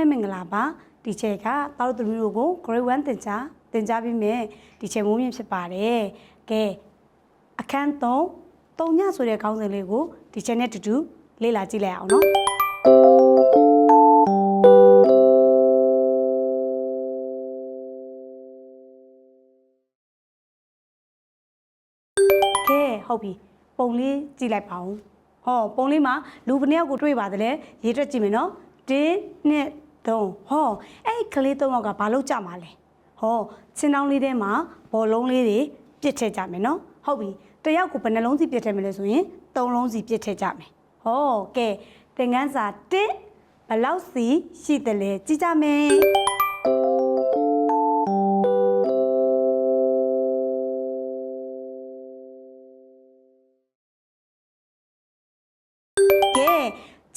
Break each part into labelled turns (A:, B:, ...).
A: မဲမင်္ဂလာပါဒီချက်ကတောက်သမီးတို့ကို grade 1သင်ကြားသင်ကြားပြီးမယ်ဒီချက်မိုးမြင့်ဖြစ်ပါတယ်ကဲအခန်း3တုံညဆိုတဲ့ခေါင်းစဉ်လေးကိုဒီချက်နဲ့တူတူလေ့လာကြည့်လိုက်အောင်နော်ကဲဟုတ်ပြီပုံလေးကြည့်လိုက်ပါဦးဟောပုံလေးမှာလူဘယ်နှစ်ယောက်ကိုတွေ့ပါသလဲရေးတွက်ကြည့်မယ်နော်1နှစ် 3ဟောအဲ့ဒီကလေး၃ယောက်ကဘာလို့ကြမှာလဲဟောချင်းတောင်းလေးထဲမှာဘောလုံးလေးတွေပြစ်ထည့်ကြမယ်နော်ဟုတ်ပြီတယောက်ကိုဘယ်နှလုံးစီပြစ်ထည့်မလဲဆိုရင်၃လုံးစီပြစ်ထည့်ကြမယ်ဟောကဲသင်ခန်းစာ1ဘယ်လောက်စီရှိတယ်လဲကြည့်ကြမယ်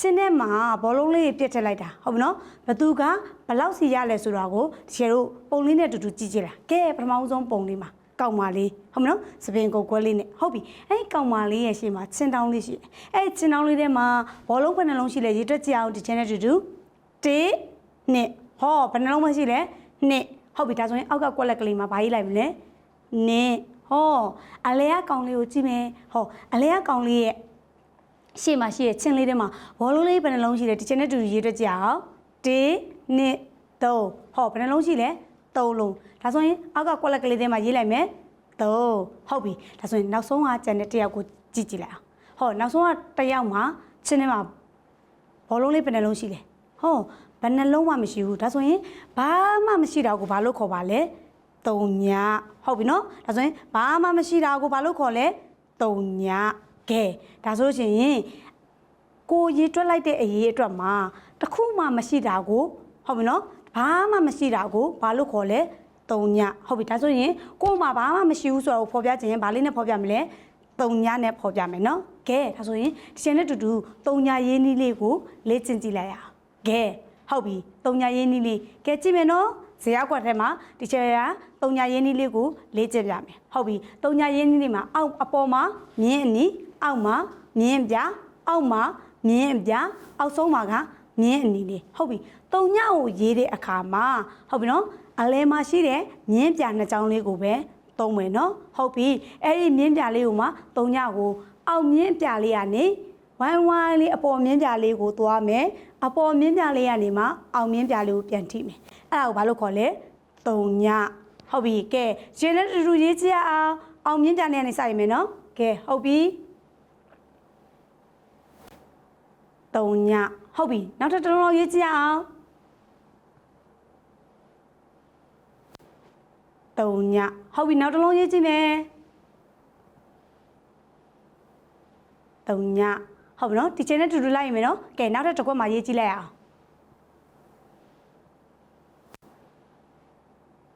A: ချင်းထဲမှာဘောလုံးလေးပြစ်ထည့်လိုက်တာဟုတ်ပြီနော်ဘသူကဘယ်လောက်စီရလဲဆိုတော့ကိုတကယ်တို့ပုံလေးနဲ့အတူတူကြည့်ကြည့်လားကဲပထမဦးဆုံးပုံလေးမှာကောက်မလေးဟုတ်မနော်စပင်ကိုကွဲလေးနဲ့ဟုတ်ပြီအဲ့ဒီကောက်မလေးရဲ့ရှေ့မှာချင်းတောင်းလေးရှိတယ်အဲ့ဒီချင်းတောင်းလေးထဲမှာဘောလုံးဘယ်နှလုံးရှိလဲရေတွက်ကြည့်အောင်ဒီချင်းနဲ့အတူတူ1နှစ်ဟောဘယ်နှလုံးမရှိလဲနှစ်ဟုတ်ပြီဒါဆိုရင်အောက်ကကွက်လက်ကလေးမှာဘာရေးလိုက်မလဲနှစ်ဟောအလဲကကောင်လေးကိုကြည့်မယ်ဟောအလဲကကောင်လေးရဲ့ ရှေ့မှာရှိတဲ့ချင်းလေးထဲမှာဘောလုံးလေးဘယ်နှလုံးရှိလဲဒီချင်းနဲ့တူတူရေးတွက်ကြအောင်1 2 3ဟောဘယ်နှလုံးရှိလဲ3လုံးဒါဆိုရင်အောက်ကကွက်လက်ကလေးထဲမှာရေးလိုက်မယ်3ဟုတ်ပြီဒါဆိုရင်နောက်ဆုံးကကျန်တဲ့တစ်ယောက်ကိုကြည့်ကြည့်လိုက်အောင်ဟောနောက်ဆုံးကတစ်ယောက်မှာချင်းထဲမှာဘောလုံးလေးဘယ်နှလုံးရှိလဲဟောဘယ်နှလုံးမှမရှိဘူးဒါဆိုရင်ဘာမှမရှိတာကိုဘာလို့ခေါ်ပါလဲတုံညဟုတ်ပြီနော်ဒါဆိုရင်ဘာမှမရှိတာကိုဘာလို့ခေါ်လဲတုံည ကဲဒါဆိုလို့ရှိရင်ကိုရေတွက်လိုက်တဲ့အရေးအတွက်မှာတစ်ခုမှမရှိတာကိုဟုတ်ပြီနော်ဘာမှမရှိတာကိုဘာလို့ခေါ်လဲတုံညဟုတ်ပြီဒါဆိုရင်ကို့မှာဘာမှမရှိဘူးဆိုတော့ဖော်ပြခြင်းရင်ဘာလေးနဲ့ဖော်ပြမလဲတုံညနဲ့ဖော်ပြမယ်နော်ကဲဒါဆိုရင်ဒီချိန်နဲ့တူတူတုံညရေးနည်းလေးကိုလေ့ကျင့်ကြည့်လိုက်ရအောင်ကဲဟုတ်ပြီတုံညရေးနည်းလေးကဲကြည့်မယ်နော်ဇေယျကွက်ထဲမှာဒီချက်ကတုံညာရင်းနည်းလေးကိုလေ့ကျင့်ပြမယ်ဟုတ်ပြီတုံညာရင်းနည်းလေးမှာအောက်အပေါ်မှာမြင်းအနီး အောက်မှာမြင်းပြအောက်မှာမြင်းပြအောက်ဆုံးမှာကမြင်းအနီးလေးဟုတ်ပြီတုံညာကိုရေးတဲ့အခါမှာဟုတ်ပြီနော်အလဲမှာရှိတဲ့မြင်းပြနှစ်ချောင်းလေးကိုပဲသုံးမယ်နော်ဟုတ်ပြီအဲ့ဒီမြင်းပြလေးကိုမှတုံညာကိုအောက်မြင်းပြလေးကနေဝိုင်းဝိုင်းလေးအပေါ်မြင်းပြလေးကိုသွားမယ်အပေါ်မြင်းပြလေးကနေမှအောက်မြင်းပြလေးကိုပြန်ထိမယ်အဲ့ဒါကိုဘာလို့ခေါ်လဲတုံညဟုတ်ပြီကဲရှင်နဲ့တူတူရေးကြည့်ရအောင်အောင်မြင့်ပြနေကနေစရမယ်နော်ကဲဟုတ်ပြီ တုံညဟုတ်ပြီနောက်ထပ်တစ်လုံးလုံးရေးကြည့်ရအောင်တုံညဟုတ်ပြီနောက်တစ်လုံးရေးကြည့်မယ်တုံညဟုတ်ပြီနော်ဒီချိန်နဲ့တူတူလိုက်ရမယ်နော်ကဲနောက်ထပ်တစ်ခွက်မှာရေးကြည့်လိုက်အောင်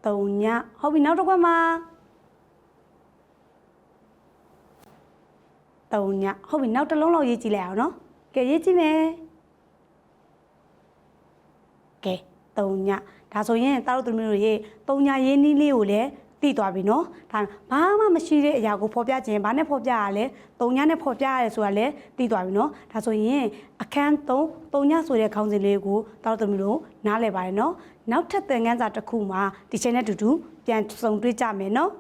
A: တုံညဟုတ်ပြီနောက်တစ်ခွက်မှာတုံညဟုတ်ပြီနောက်တစ်လုံးလောက်ရေးကြည့်လိုက်အောင်နော် ကဲရေးကြည့်မယ်ကဲတုံညဒါဆိုရင်တားတို့သူမျိုးတို့ရေးတုံညရေးနည်းလေးကိုလည်းသိသွားပြီနော်ဒါဘာမှမရှိတဲ့အရာကိုဖော်ပြခြင်းဘာနဲ့ဖော်ပြရလဲတုံညနဲ့ဖော်ပြရတယ်ဆိုတာလည်းသိသွားပြီနော်ဒါဆိုရင်အခန်း3တုံညဆိုတဲ့ခေါင်းစဉ်လေးကိုတားတို့သူမျိုးတို့နားလည်ပါတယ်နော်နောက်ထပ်သင်ခန်းစာတစ်ခုမှာဒီချိန်နဲ့အတူတူပြန်စုံတွေ့ကြမယ်နော်